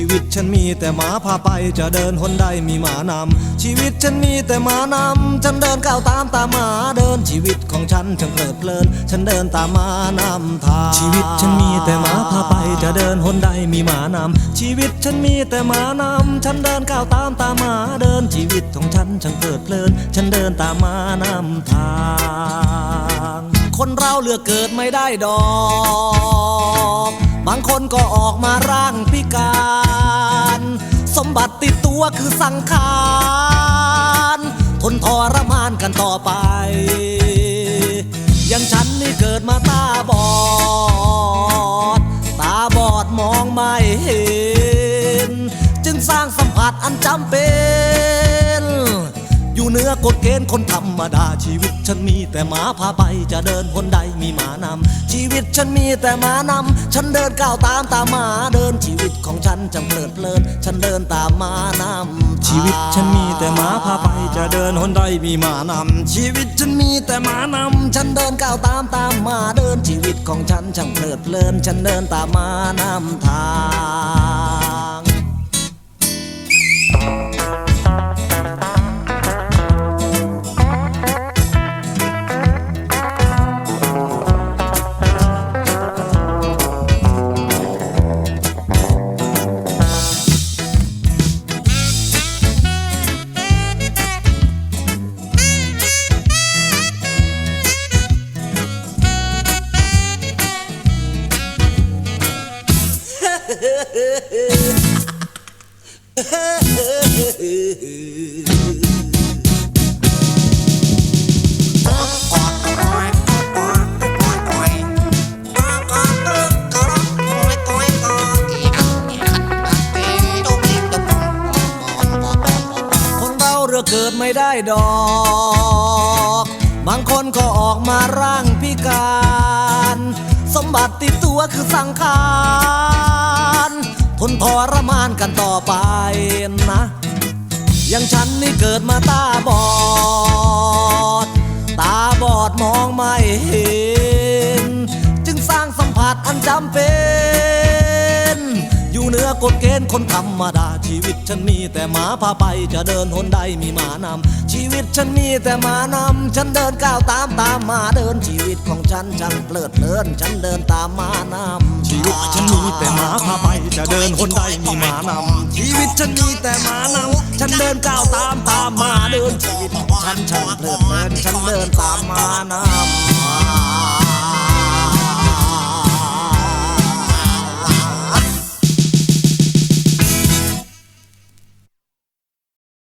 ีวิตฉันมีแต่หมาพาไปจะเดินหนใดมีหมานำชีวิตฉันมีแต่หมานำฉันเดินก้าวตามตามหมาเดินชีวิตของฉันช่างเพลิดเพลิน ฉันเดินตามหมานำทางชีวิตฉันมีแต่หมาพาไปจะเดินหนใดมีหมานำชีวิตฉันมีแต่หมานำฉันเดินก้าวตามตามหมาเดินชีวิตของฉันช่างเพลิดเพลิน ฉันเดินตามหมานำทางคนเราเลือกเกิดไม่ได้ดอก บางคนก็ออกมาร่างพิการ สมบัติติดตัวคือสังขารทนทรมานกันต่อไป อย่างฉันนี่เกิดมาตาบอด ตาบอดมองไม่เห็น จึงสร้างสัมผัสอันจำเป็น เหนือกฎเกณฑ์คนธรรมดา ชีวิตฉันมีแต่หมาพาไปจะเดินคนใดมีหมานำชีวิตฉันมีแต่หมานำฉันเดินก้าวตามตามหมาเดินชีวิตของฉันจำเพลิดเพลิน ฉันเดินตามหมานำชีวิตฉันมีแต่หมาพาไปจะเดินคนใดมีหมานำชีวิตฉันมีแต่หมานำฉันเดินก้าวตามตามหมาเดินชีวิตของฉันช่างเพลิดเพลิน ฉันเดินตามหมานำทาง เกิดไม่ได้ดอก บางคนก็ออกมาร่างพิการ สมบัติติดตัวคือสังขาร ทนทรมานกันต่อไปนะอย่างฉันนี่เกิดมาตาบอด ตาบอดมองไม่เห็น ฎเกณฑ์คนธรรมดา ชีวิตฉันมีแต่หมาพาไปจะเดินหนใดมีหมานำชีวิตฉันมีแต่หมานำฉันเดินก้าวตามตามมาเดินชีวิตของฉันช่างเพลิดเพลินฉันเดินตามหมานำชีวิตฉันมีแต่หมาพาไปจะเดินหนใดมีหมานำชีวิตฉันมีแต่หมานำฉันเดินก้าวตามตามมาเดินชีวิตของฉันช่างเพลิดเพลินฉันเดินตามหมานำ